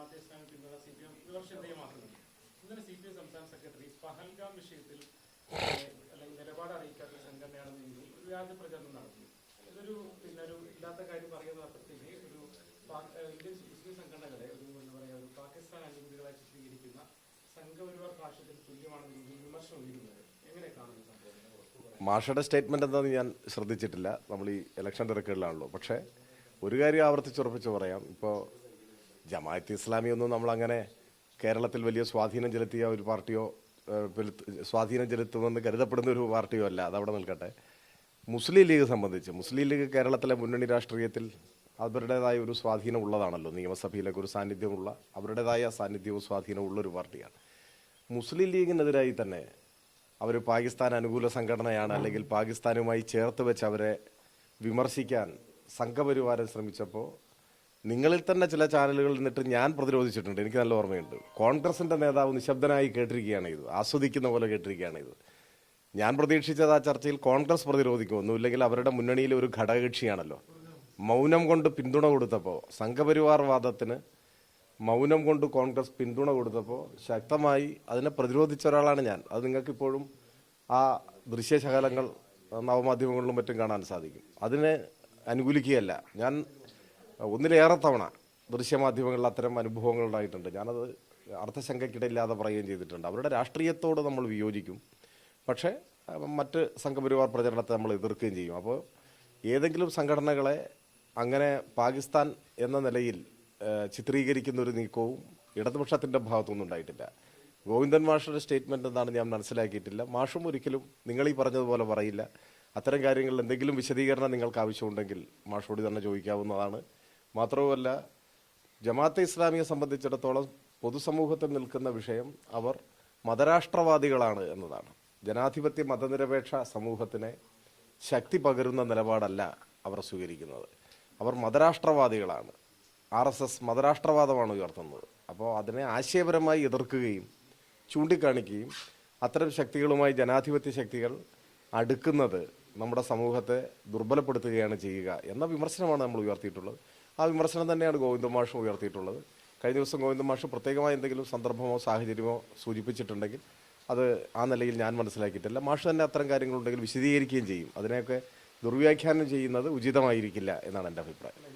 ജമാഅത്തെ ഇസ്ലാമി പിന്തുണ C P M വിമർശനം വിധേയമാക്കുന്നുണ്ട് ഇന്നലെ സി പി എം സംസ്ഥാന സെക്രട്ടറി പഹൽഗാം വിഷയത്തിൽ അല്ലെങ്കിൽ നിലപാട് അറിയിക്കാത്ത സംഘടനയാണെന്ന ഒരു വ്യാജ പ്രചരണം നടത്തി. ഇതൊരു പിന്നെ ഒരു ഇല്ലാത്ത കാര്യം പറയുന്ന അർത്ഥത്തിന് ഒരു ഇന്ത്യൻ മുസ്ലിം സംഘടനകളെ ഒരു എന്താ പറയുക ഒരു പാകിസ്ഥാൻ അനുകൂലികളായി ചിത്രീകരിക്കുന്ന സംഘപരിവാർ ഭാഷത്തിൽ തുല്യമാണെന്ന രീതിയിൽ വിമർശനം ഉയരുന്നത് എങ്ങനെ കാണുന്നു സംഭവം? മാഷയുടെ സ്റ്റേറ്റ്മെന്റ് എന്താണെന്ന് ഞാൻ ശ്രദ്ധിച്ചിട്ടില്ല. നമ്മൾ ഈ ഇലക്ഷൻ തിരക്കുകളിലാണല്ലോ. പക്ഷേ ഒരു കാര്യം ആവർത്തിച്ചുറപ്പിച്ച് പറയാം. ഇപ്പോൾ ജമാഅത്ത് ഇസ്ലാമി ഒന്നും നമ്മളങ്ങനെ കേരളത്തിൽ വലിയ സ്വാധീനം ചെലുത്തിയ ഒരു പാർട്ടിയോ സ്വാധീനം ചെലുത്തുമെന്ന് കരുതപ്പെടുന്ന ഒരു പാർട്ടിയോ അല്ല. അതവിടെ നിൽക്കട്ടെ. മുസ്ലിം ലീഗ് സംബന്ധിച്ച് മുസ്ലിം ലീഗ് കേരളത്തിലെ മുന്നണി രാഷ്ട്രീയത്തിൽ അവരുടേതായ ഒരു സ്വാധീനം ഉള്ളതാണല്ലോ. നിയമസഭയിലൊക്കെ ഒരു സാന്നിധ്യമുള്ള അവരുടേതായ സാന്നിധ്യവും സ്വാധീനവും ഉള്ളൊരു പാർട്ടിയാണ്. മുസ്ലിം ലീഗിനെതിരായി തന്നെ അവർ പാകിസ്ഥാൻ അനുകൂല സംഘടനയാണ് അല്ലെങ്കിൽ പാകിസ്ഥാനുമായി ചേർത്ത് വെച്ച് അവരെ വിമർശിക്കാൻ സംഘപരിവാരം ശ്രമിച്ചപ്പോൾ നിങ്ങളിൽ തന്നെ ചില ചാനലുകളിൽ നിന്നിട്ട് ഞാൻ പ്രതിരോധിച്ചിട്ടുണ്ട്. എനിക്ക് നല്ല ഓർമ്മയുണ്ട്. കോൺഗ്രസിന്റെ നേതാവ് നിശബ്ദനായി കേട്ടിരിക്കുകയാണ് ഇത്. ആസ്വദിക്കുന്ന പോലെ കേട്ടിരിക്കുകയാണ് ഇത്. ഞാൻ പ്രതീക്ഷിച്ചത് ആ ചർച്ചയിൽ കോൺഗ്രസ് പ്രതിരോധിക്കുമെന്നു ഇല്ലെങ്കിൽ അവരുടെ മുന്നണിയിലെ ഒരു ഘടകകക്ഷിയാണല്ലോ. മൗനം കൊണ്ട് പിന്തുണ കൊടുത്തപ്പോൾ സംഘപരിവാർ വാദത്തിന് മൗനം കൊണ്ട് കോൺഗ്രസ് പിന്തുണ കൊടുത്തപ്പോൾ ശക്തമായി അതിനെ പ്രതിരോധിച്ച ഒരാളാണ് ഞാൻ. അത് നിങ്ങൾക്കിപ്പോഴും ആ ദൃശ്യശകലങ്ങൾ നവമാധ്യമങ്ങളിലും മറ്റും കാണാൻ സാധിക്കും. അതിനെ അനുകൂലിക്കുകയല്ല. ഞാൻ ഒന്നിലേറെ തവണ ദൃശ്യമാധ്യമങ്ങളിൽ അത്തരം അനുഭവങ്ങൾ ഉണ്ടായിട്ടുണ്ട്. ഞാനത് അർത്ഥശങ്കയ്ക്കിടയില്ലാതെ പറയുകയും ചെയ്തിട്ടുണ്ട്. അവരുടെ രാഷ്ട്രീയത്തോട് നമ്മൾ വിയോജിക്കും. പക്ഷേ മറ്റ് സംഘപരിവാർ പ്രചരണത്തെ നമ്മൾ എതിർക്കുകയും ചെയ്യും. അപ്പോൾ ഏതെങ്കിലും സംഘടനകളെ അങ്ങനെ പാകിസ്ഥാൻ എന്ന നിലയിൽ ചിത്രീകരിക്കുന്ന ഒരു നീക്കവും ഇടതുപക്ഷത്തിന്റെ ഭാഗത്തൊന്നും ഉണ്ടായിട്ടില്ല. ഗോവിന്ദൻ മാഷയുടെ സ്റ്റേറ്റ്മെന്റ് എന്താണ് ഞാൻ മനസ്സിലാക്കിയിട്ടില്ല. മാഷും ഒരിക്കലും നിങ്ങൾ ഈ പറഞ്ഞതുപോലെ പറയില്ല. അത്തരം കാര്യങ്ങളിൽ എന്തെങ്കിലും വിശദീകരണം നിങ്ങൾക്ക് ആവശ്യമുണ്ടെങ്കിൽ മാഷോട് തന്നെ ചോദിക്കാവുന്നതാണ്. മാത്രവുമല്ല ജമാഅത്തെ ഇസ്ലാമിയെ സംബന്ധിച്ചിടത്തോളം പൊതുസമൂഹത്തിൽ നിൽക്കുന്ന വിഷയം അവർ മതരാഷ്ട്രവാദികളാണ് എന്നതാണ്. ജനാധിപത്യ മതനിരപേക്ഷ സമൂഹത്തിനെ ശക്തി പകരുന്ന നിലപാടല്ല അവർ സ്വീകരിക്കുന്നത്. അവർ മതരാഷ്ട്രവാദികളാണ്. ആർ എസ് എസ് മതരാഷ്ട്രവാദമാണ് ഉയർത്തുന്നത്. അപ്പോൾ അതിനെ ആശയപരമായി എതിർക്കുകയും ചൂണ്ടിക്കാണിക്കുകയും അത്തരം ശക്തികളുമായി ജനാധിപത്യ ശക്തികൾ അടുക്കുന്നത് നമ്മുടെ സമൂഹത്തെ ദുർബലപ്പെടുത്തുകയാണ് ചെയ്യുക എന്ന വിമർശനമാണ് നമ്മൾ ഉയർത്തിയിട്ടുള്ളത്. ആ വിമർശനം തന്നെയാണ് ഗോവിന്ദ മാഷും ഉയർത്തിയിട്ടുള്ളത്. കഴിഞ്ഞ ദിവസം ഗോവിന്ദ മാഷ് പ്രത്യേകമായ എന്തെങ്കിലും സന്ദർഭമോ സാഹചര്യമോ സൂചിപ്പിച്ചിട്ടുണ്ടെങ്കിൽ അത് ആ നിലയിൽ ഞാൻ മനസ്സിലാക്കിയിട്ടില്ല. മാഷ് തന്നെ അത്തരം കാര്യങ്ങളുണ്ടെങ്കിൽ വിശദീകരിക്കുകയും ചെയ്യും. അതിനെയൊക്കെ ദുർവ്യാഖ്യാനം ചെയ്യുന്നത് ഉചിതമായിരിക്കില്ല എന്നാണ് എന്റെ അഭിപ്രായം.